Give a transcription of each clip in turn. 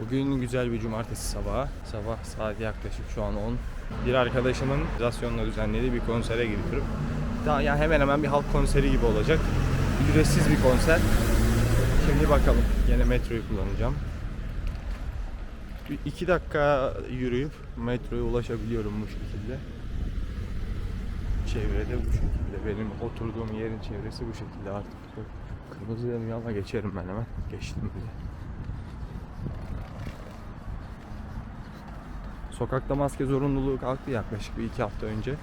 Bugün güzel bir cumartesi sabahı. Sabah saat yaklaşık şu an 10. Bir arkadaşımın rasyonla düzenlediği bir konsere gidiyorum. Daha yani hemen hemen bir halk konseri gibi olacak. Ücretsiz bir konser. Şimdi bakalım. Yine metroyu kullanacağım. 2 dakika yürüyüp metroya ulaşabiliyorum bu şekilde. Çevrede bu şekilde. Benim oturduğum yerin çevresi bu şekilde artık. Kırmızı yanıyor ama geçerim ben hemen. Geçtim bile. Sokakta maske zorunluluğu kalktı yaklaşık bir iki hafta önce.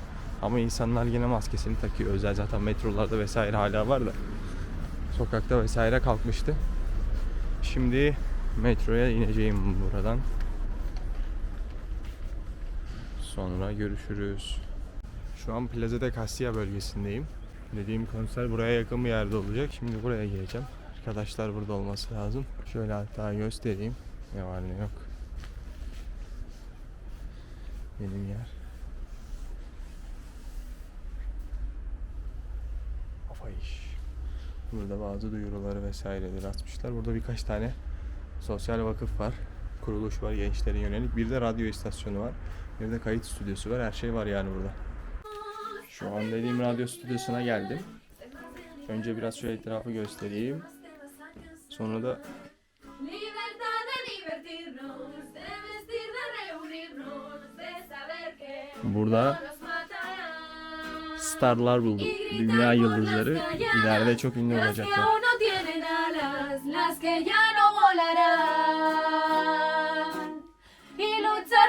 Ama insanlar yine maskesini takıyor. Özel zaten metrolarda vesaire hala var da. Sokakta vesaire kalkmıştı. Şimdi metroya ineceğim buradan. Sonra görüşürüz. Şu an Plaza de Castilla bölgesindeyim. Dediğim konser buraya yakın bir yerde olacak. Şimdi buraya geleceğim. Arkadaşlar burada olması lazım. Şöyle hatta göstereyim. Ne var ne yok. Benim yer. Kafa iş. Burada bazı duyuruları vesaireleri atmışlar. Burada birkaç tane sosyal vakıf var. Kuruluş var gençlere yönelik. Bir de radyo istasyonu var. Bir de kayıt stüdyosu var. Her şey var yani burada. Şu an dediğim radyo stüdyosuna geldim. Önce biraz şöyle etrafı göstereyim. Sonra da burada starlar buldum. Dünya yıldızları ileride çok ünlü olacaklar.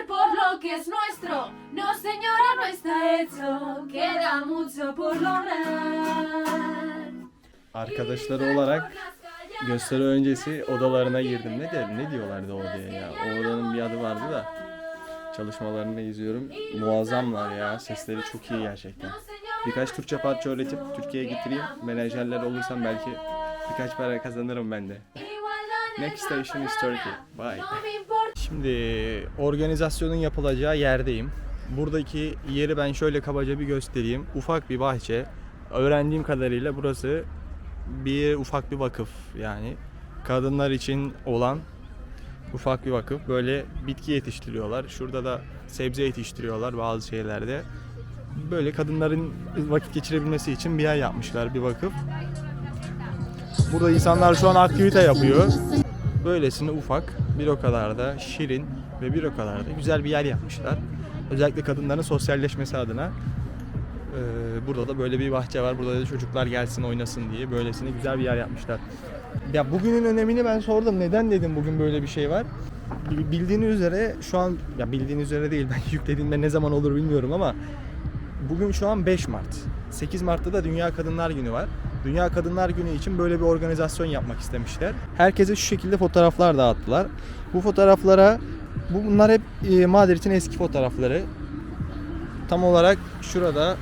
por lo que es nuestro, no señora, no está hecho, queda mucho por lograr. Arkadaşları olarak gösteri öncesi odalarına girdim. Ne de ne diyorlardı o odaya ya? O odanın bir adı vardı da. Çalışmalarını izliyorum. Muazzamlar ya. Sesleri çok iyi gerçekten. Birkaç Türkçe parça öğretip Türkiye'ye getireyim. Menajerler olursam belki birkaç para kazanırım ben de. Next station is Turkey. Bye. Şimdi organizasyonun yapılacağı yerdeyim. Buradaki yeri ben şöyle kabaca bir göstereyim. Ufak bir bahçe. Öğrendiğim kadarıyla burası bir ufak bir vakıf yani kadınlar için olan ufak bir vakıf. Böyle bitki yetiştiriyorlar. Şurada da sebze yetiştiriyorlar bazı şeylerde. Böyle kadınların vakit geçirebilmesi için bir yer yapmışlar bir vakıf. Burada insanlar şu an aktivite yapıyor. Böylesine ufak, bir o kadar da şirin ve bir o kadar da güzel bir yer yapmışlar. Özellikle kadınların sosyalleşmesi adına. Ee, burada da böyle bir bahçe var. Burada da çocuklar gelsin oynasın diye böylesine güzel bir yer yapmışlar. Ya bugünün önemini ben sordum. Neden dedim bugün böyle bir şey var? Bi- Bildiğiniz üzere şu an ya bildiğiniz üzere değil ben yüklediğimde ne zaman olur bilmiyorum ama bugün şu an 5 Mart. 8 Mart'ta da Dünya Kadınlar Günü var. Dünya Kadınlar Günü için böyle bir organizasyon yapmak istemişler. Herkese şu şekilde fotoğraflar dağıttılar. Bu fotoğraflara bu bunlar hep e, Madrid'in eski fotoğrafları. Tam olarak şurada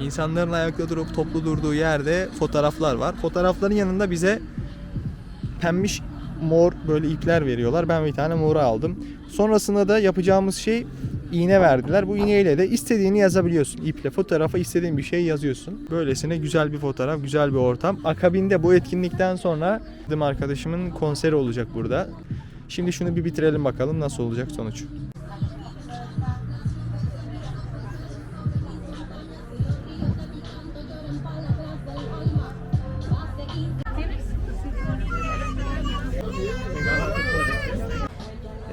insanların ayakta durup toplu durduğu yerde fotoğraflar var. Fotoğrafların yanında bize pembiş mor böyle ipler veriyorlar. Ben bir tane moru aldım. Sonrasında da yapacağımız şey iğne verdiler. Bu iğneyle de istediğini yazabiliyorsun. İple fotoğrafa istediğin bir şey yazıyorsun. Böylesine güzel bir fotoğraf, güzel bir ortam. Akabinde bu etkinlikten sonra arkadaşımın konseri olacak burada. Şimdi şunu bir bitirelim bakalım nasıl olacak sonuç.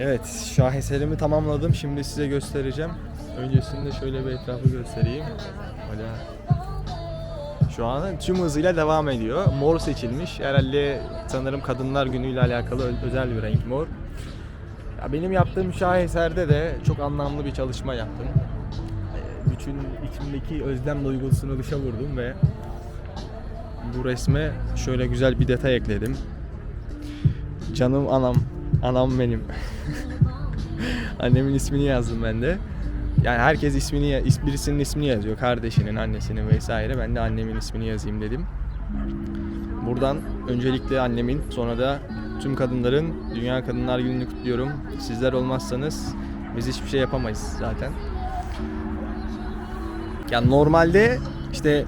Evet, şaheserimi tamamladım. Şimdi size göstereceğim. Öncesinde şöyle bir etrafı göstereyim. Hala şu an tüm hızıyla devam ediyor. Mor seçilmiş. Herhalde sanırım Kadınlar Günü ile alakalı özel bir renk mor. Ya benim yaptığım şaheserde de çok anlamlı bir çalışma yaptım. Ee, Bütün içimdeki özlem duygusunu dışa vurdum ve bu resme şöyle güzel bir detay ekledim. Canım anam, anam benim. Annemin ismini yazdım ben de. Yani herkes ismini, is- birisinin ismini yazıyor. Kardeşinin, annesinin vesaire. Ben de annemin ismini yazayım dedim. Buradan öncelikle annemin, sonra da tüm kadınların Dünya Kadınlar Günü'nü kutluyorum. Sizler olmazsanız biz hiçbir şey yapamayız zaten. Ya normalde işte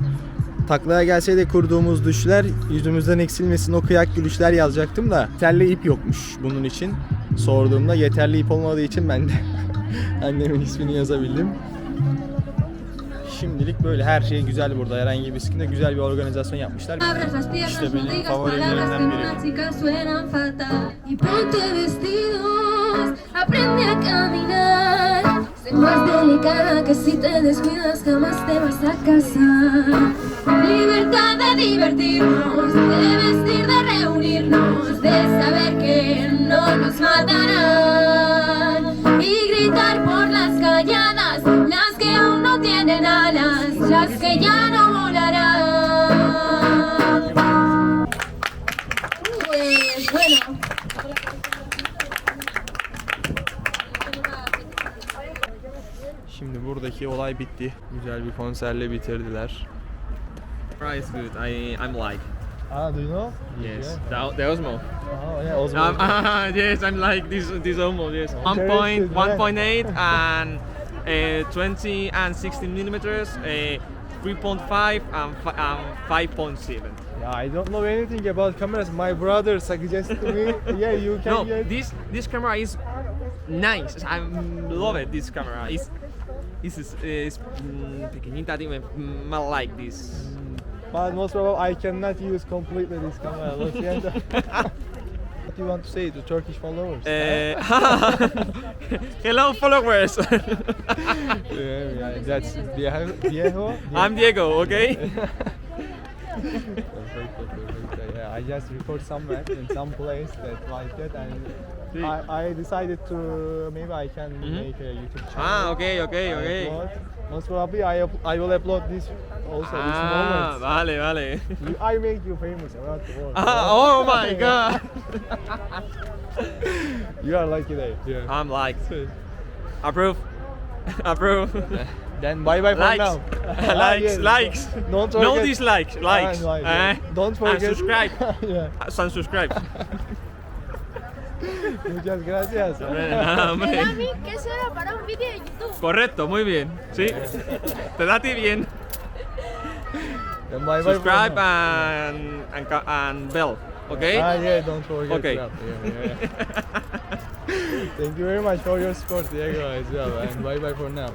taklaya gelseydi kurduğumuz düşler yüzümüzden eksilmesin o kıyak gülüşler yazacaktım da yeterli ip yokmuş bunun için. Sorduğumda yeterli ip olmadığı için ben de annemin ismini yazabildim. Şimdilik böyle her şey güzel burada. Herhangi bir sıkıntı güzel bir organizasyon yapmışlar. İşte benim favorilerimden en biri. Más delicada que si te descuidas jamás te vas a casar. Libertad de divertirnos, de vestir, de Şimdi buradaki olay bitti. Güzel bir konserle bitirdiler. It's good. I I'm like Ah, do you know? yes. The, the Osmo. Oh yeah, Osman. Um, yes, I'm like this this Osmo. Yes. One point Interested, man. one point eight and uh, twenty and sixteen millimeters. Uh, 3.5 and, fi- and 5.7. Yeah, I don't know anything about cameras. My brother suggested to me. Yeah, you can No, get. this this camera is nice. I love it. This camera is is is, is mm, pequeñita. Dime, mm, I like this. But most probably I cannot use completely this camera. What do you want to say to Turkish followers? Uh, hello, followers. yeah, yeah, that's Diego. I'm Diego. Okay. Perfect, perfect. Yeah, I just record somewhere in some place that like that, and I, I decided to maybe I can make a YouTube channel. Ah, okay, okay, I okay. upload. Most probably I, up- I will upload this also this Ah, moment. vale, vale. You- I make you famous around the world. Ah, oh my god. you are lucky day. Yeah. I'm like, approve, approve. Then bye bye for likes, now. Ah, likes, likes. Don't No dislikes, likes. Ah, like, eh? yeah. Don't forget. And subscribe. yeah. And subscribe. Muchas gracias. Nada, hombre. que eso era para un vídeo de YouTube. Correcto, muy bien. Sí. Te da a ti bien. Then bye bye. for Subscribe now. and and, and bell. Okay. Ah, yeah, don't forget. Okay. that. Yeah, yeah, yeah. Thank you very much for your support, Diego, as well. And bye bye for now.